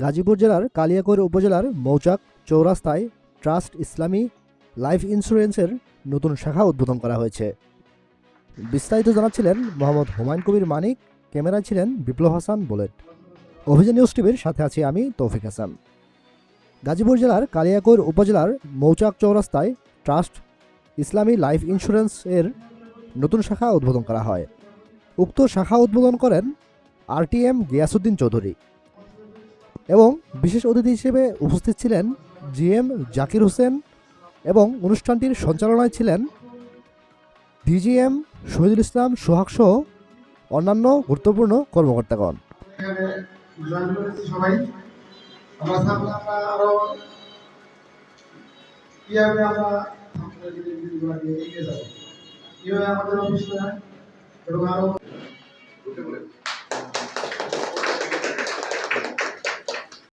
গাজীপুর জেলার কালিয়াকৈর উপজেলার মৌচাক চৌরাস্তায় ট্রাস্ট ইসলামী লাইফ ইন্স্যুরেন্সের নতুন শাখা উদ্বোধন করা হয়েছে। বিস্তারিত জানাচ্ছিলেন মোহাম্মদ হুমায়ুন কবির মানিক, ক্যামেরায় ছিলেন বিপ্লব হাসান বুলেট। অভিযান নিউজ টিভির সাথে আছি আমি তৌফিক হাসান। গাজীপুর জেলার কালিয়াকৈর উপজেলার মৌচাক চৌরাস্তায় ট্রাস্ট ইসলামী লাইফ ইন্স্যুরেন্স এর নতুন শাখা উদ্বোধন করা হয়। উক্ত শাখা উদ্বোধন করেন আরটিএম গিয়াসুদ্দিন চৌধুরী। এবং বিশেষ অতিথি হিসেবে উপস্থিত ছিলেন জিএম জাকির হোসেন এবং অনুষ্ঠানটির সঞ্চালনায় ছিলেন ডিজিএম শহীদুল ইসলাম সোহাগ সহ অন্যান্য গুরুত্বপূর্ণ কর্মকর্তাগণ। আমাদের এবং আরও